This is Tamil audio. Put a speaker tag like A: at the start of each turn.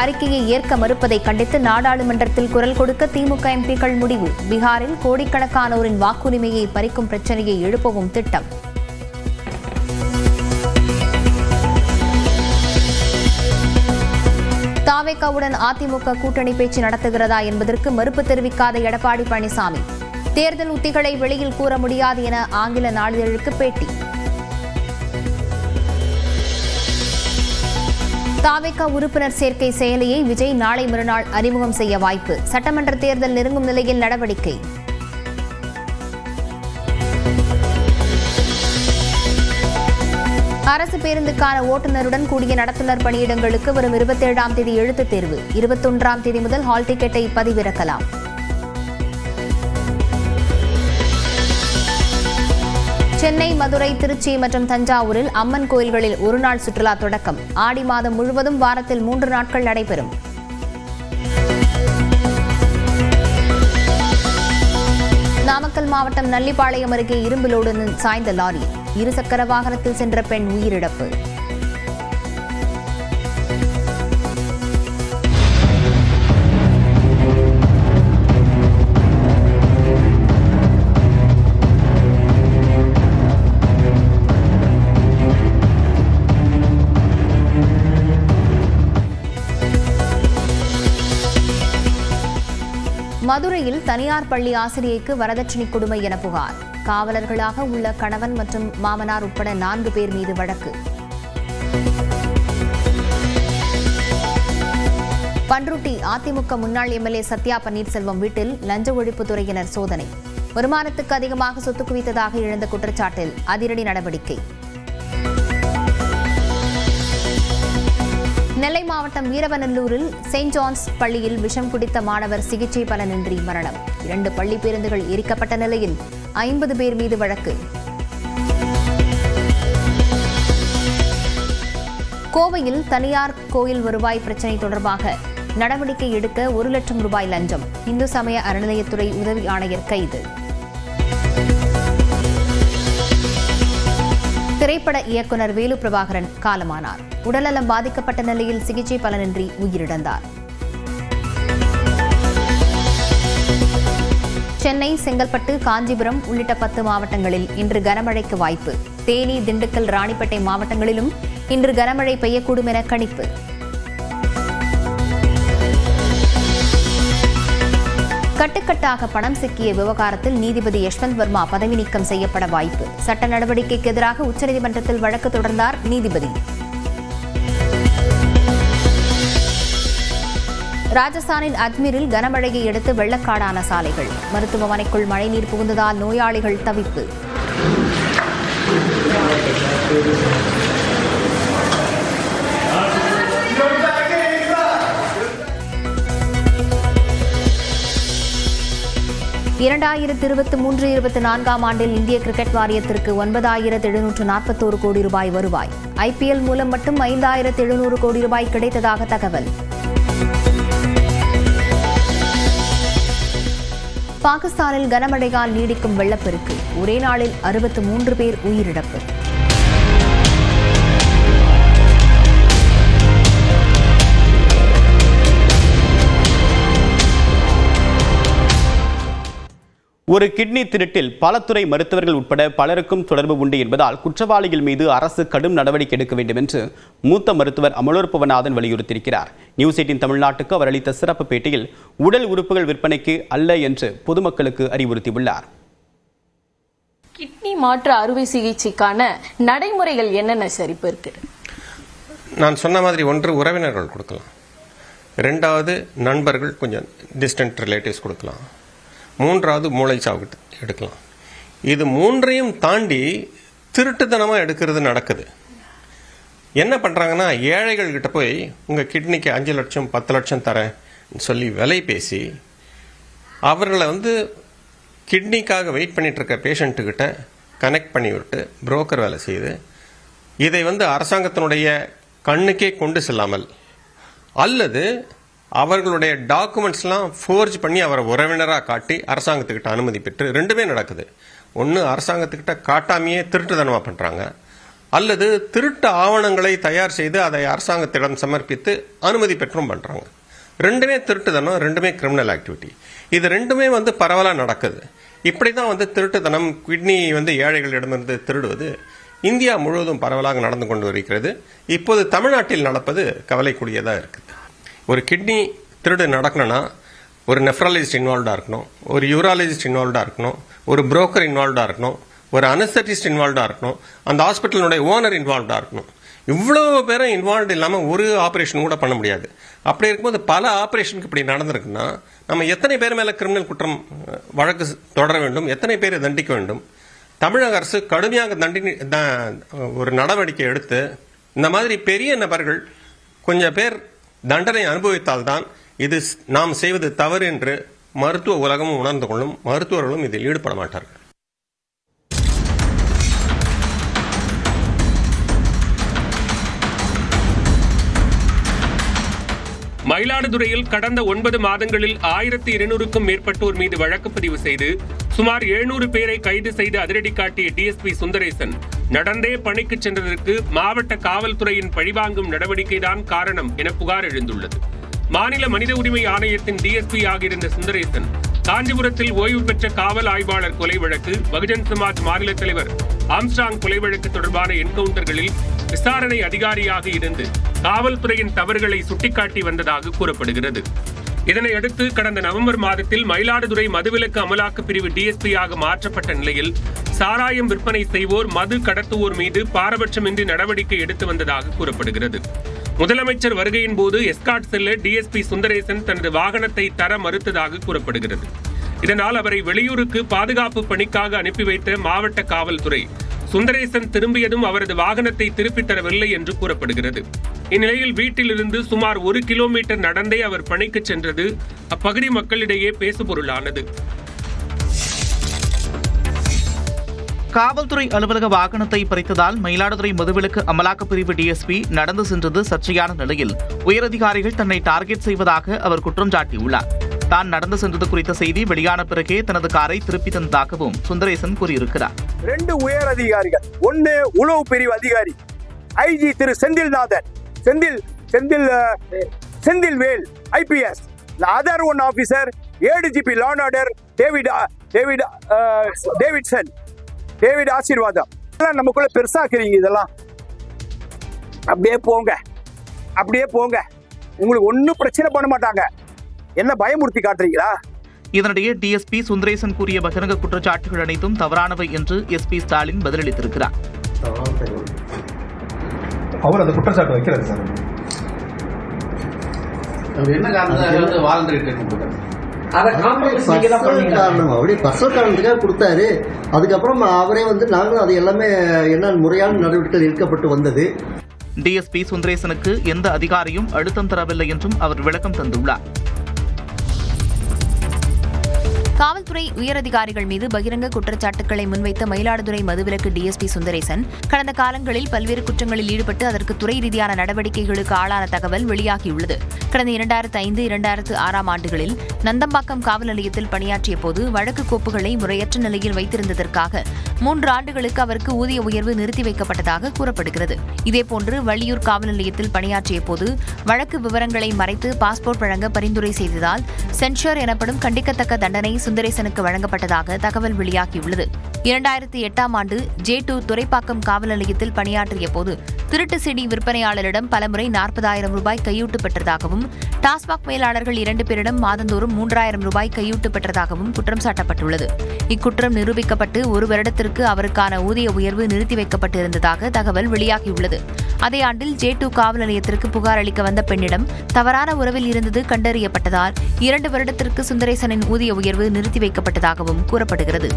A: அறிக்கையை ஏற்க மறுப்பதை கண்டித்து நாடாளுமன்றத்தில் குரல் கொடுக்க திமுக எம்பிக்கள் முடிவு. பீகாரில் கோடிக்கணக்கானோரின் வாக்குரிமையை பறிக்கும் பிரச்சனையை எழுப்பவும் திட்டம். தாவேக்காவுடன் அதிமுக கூட்டணி பேச்சு நடத்துகிறதா என்பதற்கு மறுப்பு தெரிவிக்காத எடப்பாடி பழனிசாமி. தேர்தல் உத்திகளை வெளியில் கூற முடியாது என ஆங்கில நாளிதழுக்கு பேட்டி. தாவேகா உறுப்பினர் சேர்க்கை செயலியை விஜய் நாளை மறுநாள் அறிமுகம் செய்ய வாய்ப்பு. சட்டமன்ற தேர்தல் நெருங்கும் நிலையில் நடவடிக்கை. அரசு பேருந்துக்கான ஓட்டுநருடன் கூடிய நடத்துனர் பணியிடங்களுக்கு வரும் இருபத்தேழாம் தேதி எழுத்துத் தேர்வு. இருபத்தொன்றாம் தேதி முதல் ஹால் டிக்கெட்டை பதிவிறக்கலாம். சென்னை மதுரை திருச்சி மற்றும் தஞ்சாவூரில் அம்மன் கோயில்களில் ஒருநாள் சுற்றுலா தொடக்கம். ஆடி மாதம் முழுவதும் வாரத்தில் மூன்று நாட்கள் நடைபெறும். நாமக்கல் மாவட்டம் நல்லிப்பாளையம் அருகே இரும்பிலோடு சாய்ந்த லாரி. இருசக்கர வாகனத்தில் சென்ற பெண் உயிரிழப்பு. மதுரையில் தனியார் பள்ளி ஆசிரியைக்கு வரதட்சணை கொடுமை என புகார். காவலர்களாக உள்ள கணவன் மற்றும் மாமனார் உட்பட நான்கு பேர் மீது வழக்கு. பன்ருட்டி அதிமுக முன்னாள் எம்எல்ஏ சத்யா பன்னீர்செல்வம் வீட்டில் லஞ்ச ஒழிப்புத்துறையினர் சோதனை. வருமானத்துக்கு அதிகமாக சொத்து குவித்ததாக எழுந்த குற்றச்சாட்டில் அதிரடி நடவடிக்கை. நெல்லை மாவட்டம் வீரவநல்லூரில் செயின்ட் ஜான்ஸ் பள்ளியில் விஷம் குடித்த மாணவர் சிகிச்சை பலனின்றி மரணம். இரண்டு பள்ளி பேருந்துகள் எரிக்கப்பட்ட நிலையில் ஐம்பது பேர் மீது வழக்கு. கோவையில் தனியார் கோயில் வருவாய் பிரச்சினை தொடர்பாக நடவடிக்கை எடுக்க ஒரு லட்சம் ரூபாய் லஞ்சம். இந்து சமய அறநிலையத்துறை உதவி ஆணையர் கைது. திரைப்பட இயக்குனர் வேலு பிரபாகரன் காலமானார். உடல்நலம் பாதிக்கப்பட்ட நிலையில் சிகிச்சை பலனின்றி உயிரிழந்தார். சென்னை செங்கல்பட்டு காஞ்சிபுரம் உள்ளிட்ட பத்து மாவட்டங்களில் இன்று கனமழைக்கு வாய்ப்பு. தேனி திண்டுக்கல் ராணிப்பேட்டை மாவட்டங்களிலும் இன்று கனமழை பெய்யக்கூடும் என கணிப்பு. கட்டுக்கட்டாக பணம் சிக்கிய விவகாரத்தில் நீதிபதி யஷ்வந்த் வர்மா பதவி நீக்கம் செய்யப்பட வாய்ப்பு. சட்ட நடவடிக்கைக்கு எதிராக உச்சநீதிமன்றத்தில் வழக்கு தொடர்ந்தார் நீதிபதி. ராஜஸ்தானின் அஜ்மீரில் கனமழையை அடுத்து வெள்ளக்காடான சாலைகள். மருத்துவமனைக்குள் மழைநீர் புகுந்ததால் நோயாளிகள் தவிப்பு. இரண்டாயிரத்து இருபத்தி மூன்று இருபத்தி நான்காம் ஆண்டில் இந்திய கிரிக்கெட் வாரியத்திற்கு ஒன்பதாயிரத்து எழுநூற்று நாற்பத்தோரு கோடி ரூபாய் வருவாய். ஐபிஎல் மூலம் மட்டும் ஐந்தாயிரத்து எழுநூறு கோடி ரூபாய் கிடைத்ததாக தகவல். பாகிஸ்தானில் கனமழையால் நீடிக்கும் வெள்ளப்பெருக்கு. ஒரே நாளில் அறுபத்து மூன்று பேர் உயிரிழப்பு.
B: ஒரு கிட்னி திருட்டில் பல துறை மருத்துவர்கள் உட்பட பலருக்கும் தொடர்பு உண்டு என்பதால் குற்றவாளிகள் மீது அரசு கடும் நடவடிக்கை எடுக்க வேண்டும் என்று மூத்த மருத்துவர் அமலோற்பவநாதன் வலியுறுத்தியிருக்கிறார். நியூஸ் எயிட்டின் தமிழ்நாட்டுக்கு அவர் அளித்த சிறப்பு பேட்டியில் உடல் உறுப்புகள் விற்பனைக்கு அல்ல என்று பொதுமக்களுக்கு அறிவுறுத்தியுள்ளார்.
C: கிட்னி மாற்று அறுவை சிகிச்சைக்கான நடைமுறைகள் என்னென்ன சார் இப்போ இருக்கு?
D: நான் சொன்ன மாதிரி ஒன்று உறவினர்கள் கொடுக்கலாம். ரெண்டாவது நண்பர்கள் கொஞ்சம் டிஸ்டன்ட் ரிலேட்டிவ்ஸ் கொடுக்கலாம். மூன்றாவது மூளை சாவு எடுக்கலாம். இது மூன்றையும் தாண்டி திருட்டுத்தனமாக எடுக்கிறது நடக்குது. என்ன பண்ணுறாங்கன்னா ஏழைகள் கிட்ட போய் உங்கள் கிட்னிக்கு அஞ்சு லட்சம் பத்து லட்சம் தரேன் சொல்லி விலை பேசி அவர்களை வந்து கிட்னிக்காக வெயிட் பண்ணிகிட்ருக்க இருக்க பேஷண்ட்டுக்கிட்ட கனெக்ட் பண்ணி விட்டு புரோக்கர் வேலை செய்து இதை வந்து அரசாங்கத்தினுடைய கண்ணுக்கே கொண்டு செல்லாமல் அல்லது அவர்களுடைய டாக்குமெண்ட்ஸ்லாம் ஃபோர்ஜ் பண்ணி அவரை உறவினராக காட்டி அரசாங்கத்துக்கிட்ட அனுமதி பெற்று ரெண்டுமே நடக்குது. ஒன்று அரசாங்கத்துக்கிட்ட காட்டாமையே திருட்டுத்தனமாக பண்ணுறாங்க அல்லது திருட்டு ஆவணங்களை தயார் செய்து அதை அரசாங்கத்திடம் சமர்ப்பித்து அனுமதி பெற்றும் பண்ணுறாங்க ரெண்டுமே திருட்டுத்தனம் ரெண்டுமே கிரிமினல் ஆக்டிவிட்டி இது ரெண்டுமே வந்து பரவலாக நடக்குது. இப்படி தான் வந்து திருட்டுத்தனம் கிட்னி வந்து ஏழைகளிடமிருந்து திருடுவது இந்தியா முழுவதும் பரவலாக நடந்து கொண்டு வருகிறது. இப்போது தமிழ்நாட்டில் நடப்பது கவலைக்குரியதாக இருக்குது. ஒரு கிட்னி திருடு நடக்கணும்னா ஒரு நெஃப்ராலஜிஸ்ட் இன்வால்வ்டாக இருக்கணும் ஒரு யூராலஜிஸ்ட் இன்வால்வ்டாக இருக்கணும் ஒரு புரோக்கர் இன்வால்வ்டாக இருக்கணும் ஒரு அனஸ்தட்டிஸ்ட் இன்வால்வ்டாக இருக்கணும் அந்த ஹாஸ்பிட்டலினுடைய ஓனர் இன்வால்வ்டாக இருக்கணும். இவ்வளோ பேரும் இன்வால்வ் இல்லாமல் ஒரு ஆப்ரேஷன் கூட பண்ண முடியாது. அப்படி இருக்கும்போது பல ஆப்ரேஷனுக்கு இப்படி நடந்திருக்குன்னா நம்ம எத்தனை பேர் மேலே கிரிமினல் குற்றம் வழக்கு தொடர வேண்டும் எத்தனை பேரை தண்டிக்க வேண்டும்? தமிழக அரசு கடுமையாக தண்டி ஒரு நடவடிக்கை எடுத்து இந்த மாதிரி பெரிய நபர்கள் கொஞ்சம் பேர் தண்டனை அனுபவித்தால்தான் இது நாம் செய்வது தவறு என்று மருத்துவ உலகமும் உணர்ந்து கொள்ளும் மருத்துவர்களும் இதில் ஈடுபட மாட்டார்கள்.
E: மயிலாடுதுறையில் கடந்த ஒன்பது மாதங்களில் ஆயிரத்தி இருநூறுக்கும் மேற்பட்டோர் மீது வழக்கு பதிவு செய்து சுமார் எழுநூறு பேரை கைது செய்து அதிரடி காட்டிய டிஎஸ்பி சுந்தரேசன் நடந்தே பணிக்கு சென்றதற்கு மாவட்ட காவல்துறையின் பழிவாங்கும் நடவடிக்கைதான் காரணம் என புகார் எழுந்துள்ளது. மாநில மனித உரிமை ஆணையத்தின் டிஎஸ்பி ஆகியிருந்த சுந்தரேசன் காஞ்சிபுரத்தில் ஓய்வு பெற்ற காவல் ஆய்வாளர் கொலை வழக்கு பகுஜன் சமாஜ் மாநில தலைவர் ஆம்ஸ்டாங் கொலை வழக்கு தொடர்பான என்கவுண்டர்களில் விசாரணை அதிகாரியாக இருந்து காவல்துறையின் தவறுகளை சுட்டிக்காட்டி வந்ததாக கூறப்படுகிறது. இதனையடுத்து கடந்த நவம்பர் மாதத்தில் மயிலாடுதுறை மதுவிலக்கு அமலாக்க பிரிவு டிஎஸ்பியாக மாற்றப்பட்ட நிலையில் சாராயம் விற்பனை செய்வோர் மது கடத்துவோர் மீது பாரபட்சமின்றி நடவடிக்கை எடுத்து வந்ததாக கூறப்படுகிறது. முதலமைச்சர் வருகையின் போது எஸ்காட் செல்ல டிஎஸ்பி சுந்தரேசன் தனது வாகனத்தை தர மறுத்ததாக கூறப்படுகிறது. இதனால் அவரை வெளியூருக்கு பாதுகாப்பு பணிக்காக அனுப்பி வைத்த மாவட்ட காவல்துறை சுந்தரேசன் திரும்பியதும் அவரது வாகனத்தை திருப்பித் தரவில்லை என்று கூறப்படுகிறது. இந்நிலையில் வீட்டிலிருந்து சுமார் ஒரு கிலோமீட்டர் நடந்தே அவர் பணிக்கு சென்றது அப்பகுதி மக்களிடையே பேசுபொருளானது.
F: காவல்துறை அலுவலக வாகனத்தை பறித்ததால் மயிலாடுதுறை மதுவிலக்கு அமலாக்கப் பிரிவு டிஎஸ்பி நடந்து சென்றது சர்ச்சையான நிலையில். உயரதிகாரிகள் தன்னை டார்கெட் செய்வதாக அவர் குற்றம் சாட்டியுள்ளார். தான் நடந்து சென்றது குறித்த செய்தி வெளியான பிறகே தனது காரை திருப்பி தந்ததாகவும் சுந்தரேசன் கூறியிருக்கிறார்.
G: ரெண்டு உயர் அதிகாரிகள் ஒன்னு உளவு பிரிவு அதிகாரி IG Thiru Senthilnathan Senthil Senthil Senthil Vel IPS other one officer ADGP law and order David David Davidson. David Aseervatham. இதெல்லாம் நமக்குள்ள பெருசாக்குறீங்க இதெல்லாம். அப்படியே போங்க. அப்படியே போங்க. உங்களுக்கு ஒன்றும் பிரச்சனை பண்ண மாட்டாங்க. என்ன பயமுறுத்தி காட்டுறீங்களா?
F: இதனிடையே டிஎஸ்பி சுந்தரேசன் கூறிய பகிரங்க குற்றச்சாட்டுகள் அனைத்தும் தவறானவை என்று எஸ்பி ஸ்டாலின் பதிலளித்திருக்கிறார்.
H: அவர் அந்த குற்றச்சாட்டு வைக்கிறாரு சார்.
I: அவர் என்ன காரணம் கொடுத்தாரு
J: அதை காம்ப்ரமைஸ் நீங்க தான்
I: பர்சனல்
J: பண்ணீங்க
I: காரணம். அப்படி பர்சனல் காரணத்துக்காக கொடுத்தாரு. அதுக்கப்புறம் அவரே வந்து நாங்களும் அது எல்லாமே என்ன முறையான நடவடிக்கைகள் எடுக்கப்பட்டு வந்தது.
F: டிஎஸ்பி சுந்தரேசனுக்கு எந்த அதிகாரியும் அழுத்தம் தரவில்லை என்றும் அவர் விளக்கம் தந்துள்ளார்.
K: காவல்துறை உயரதிகாரிகள் மீது பகிரங்க குற்றச்சாட்டுகளை முன்வைத்த மயிலாடுதுறை மதுவிலக்கு டிஎஸ்பி சுந்தரேசன் கடந்த காலங்களில் பல்வேறு குற்றங்களில் ஈடுபட்டு அதற்கு துறை ரீதியான நடவடிக்கைகளுக்கு ஆளான தகவல் வெளியாகியுள்ளது. கடந்த இரண்டாயிரத்து ஐந்து இரண்டாயிரத்து ஆறாம் ஆண்டுகளில் நந்தம்பாக்கம் காவல் நிலையத்தில் பணியாற்றிய போது வழக்கு கோப்புகளை முறையற்ற நிலையில் வைத்திருந்ததற்காக மூன்று ஆண்டுகளுக்கு அவருக்கு ஊதிய உயர்வு நிறுத்தி வைக்கப்பட்டதாக கூறப்படுகிறது. இதேபோன்று வள்ளியூர் காவல் நிலையத்தில் பணியாற்றிய போது வழக்கு விவரங்களை மறைத்து பாஸ்போர்ட் வழங்க பரிந்துரை செய்ததால் சென்ஷர் எனப்படும் கண்டிக்கத்தக்க தண்டனை சுந்தரேசனுக்கு வழங்கப்பட்டதாக தகவல் வெளியாகியுள்ளது. இரண்டாயிரத்தி எட்டாம் ஆண்டு ஜே டூ துறைப்பாக்கம் காவல் நிலையத்தில் பணியாற்றிய போது திருட்டு சிடி விற்பனையாளரிடம் பலமுறை நாற்பதாயிரம் ரூபாய் கையூட்டு பெற்றதாகவும் டாஸ்மாக் மேலாளர்கள் இரண்டு பேரிடம் மாதந்தோறும் மூன்றாயிரம் ரூபாய் கையூட்டு பெற்றதாகவும் குற்றம் சாட்டப்பட்டுள்ளது. இக்குற்றம் நிரூபிக்கப்பட்டு ஒரு வருடத்திற்கு அவருக்கான ஊதிய உயர்வு நிறுத்தி வைக்கப்பட்டிருந்ததாக தகவல் வெளியாகியுள்ளது. அதே ஆண்டில் ஜே டூ காவல் நிலையத்திற்கு புகார் அளிக்க வந்த பெண்ணிடம் தவறான உறவில் இருந்தது கண்டறியப்பட்டதால் இரண்டு வருடத்திற்கு சுந்தரேசனின் ஊதிய உயர்வு நிறுத்தி வைக்கப்பட்டதாகவும் கூறப்படுகிறது.